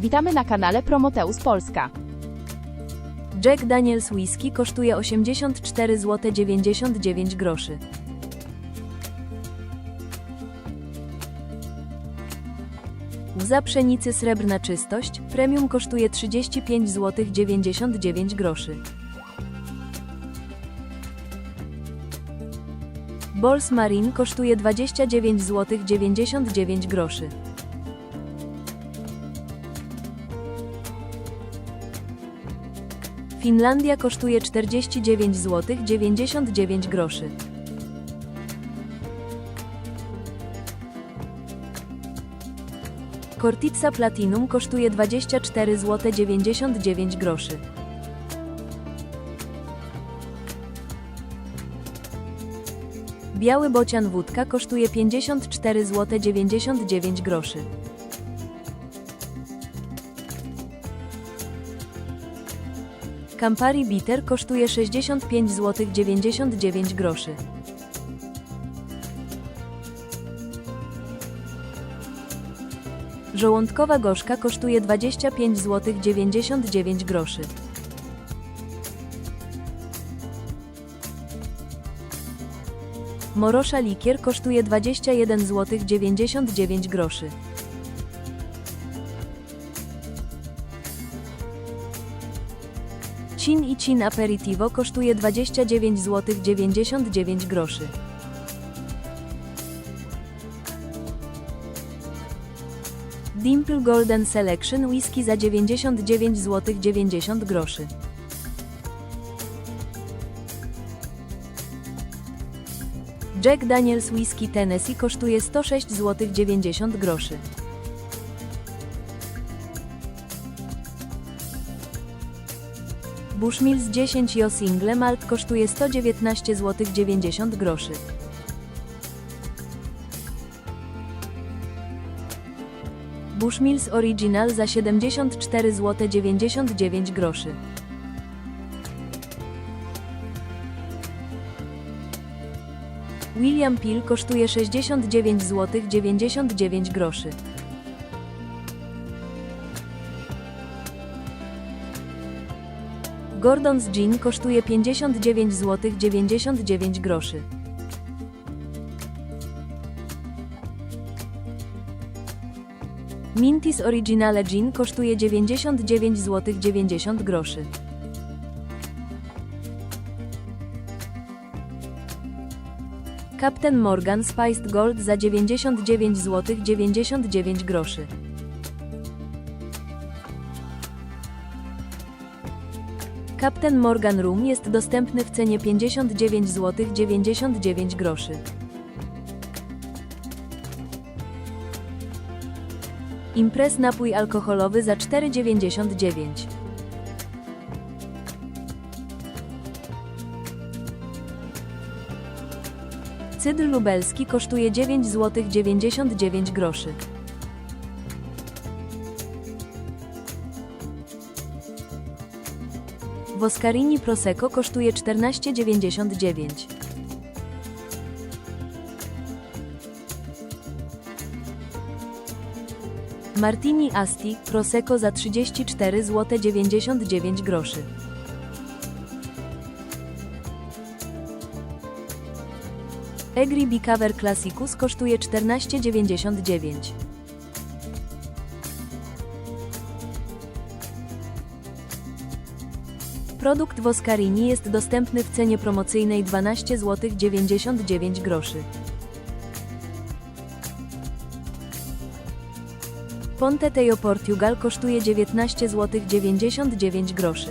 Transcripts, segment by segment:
Witamy na kanale Promoteus Polska. Jack Daniels Whisky kosztuje 84 zł 99 groszy. Łza pszenicy srebrna czystość premium kosztuje 35 zł 99 groszy. Bols Marine kosztuje 29 zł 99 groszy. Finlandia kosztuje 49 zł 99 groszy. Cortizza Platinum kosztuje 24 zł 99 groszy. Biały bocian wódka kosztuje 54 zł 99 groszy. Campari Bitter kosztuje 65 zł 99 groszy. Żołądkowa gorzka kosztuje 25 zł 99 groszy. Morosza likier kosztuje 21 zł 99 groszy. Cin i Cin Aperitivo kosztuje 29 zł 99 groszy. Dimple Golden Selection Whisky za 99 zł 90 groszy. Jack Daniels Whisky Tennessee kosztuje 106 zł 90 groszy. Bushmills 10 Jo Single Malt kosztuje 119 zł 90 groszy. Bushmills Original za 74 zł 99 groszy. William Peel kosztuje 69 zł 99 groszy. Gordon's Gin kosztuje 59 zł 99 groszy. Mintis Originale Gin kosztuje 99 zł 90 groszy. Captain Morgan Spiced Gold za 99 zł 99 groszy. Captain Morgan Room jest dostępny w cenie 59 zł 99 groszy. Imprez napój alkoholowy za 4,99. Cydr lubelski kosztuje 9 zł 99 groszy. Woscarini Prosecco kosztuje 14,99. Martini Asti Prosecco za 34 zł 99 groszy. Egri Bicaver Classicus kosztuje 14,99. Produkt Woscarini jest dostępny w cenie promocyjnej 12 zł 99 groszy. Ponte Teo Portugal kosztuje 19 zł 99 groszy.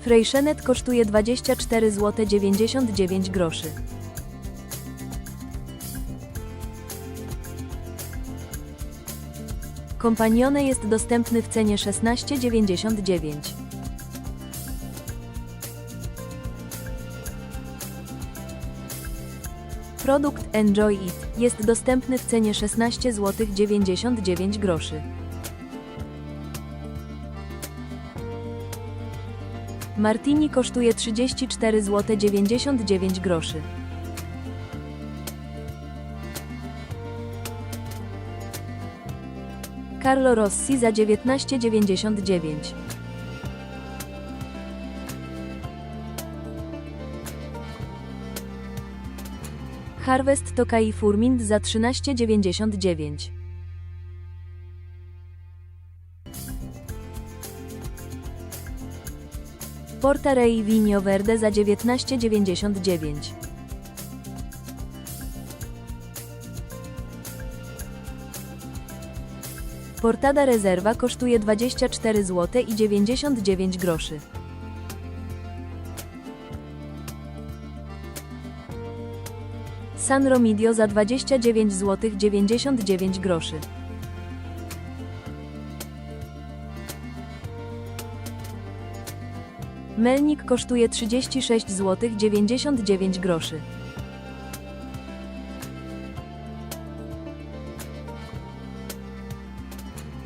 Freixenet kosztuje 24 zł 99 groszy. Kompanione jest dostępny w cenie 16,99. Produkt Enjoy It jest dostępny w cenie 16 zł 99 groszy. Martini kosztuje 34 zł 99 groszy. Carlo Rossi za 19,99. Harvest Tokai Furmint za 13,99. Porta Rei Vinho Verde za 19,99. Portada rezerwa kosztuje 24 zł i 99 groszy. San Romidio za 29 zł 99 groszy. Melnik kosztuje 36 zł 99 groszy.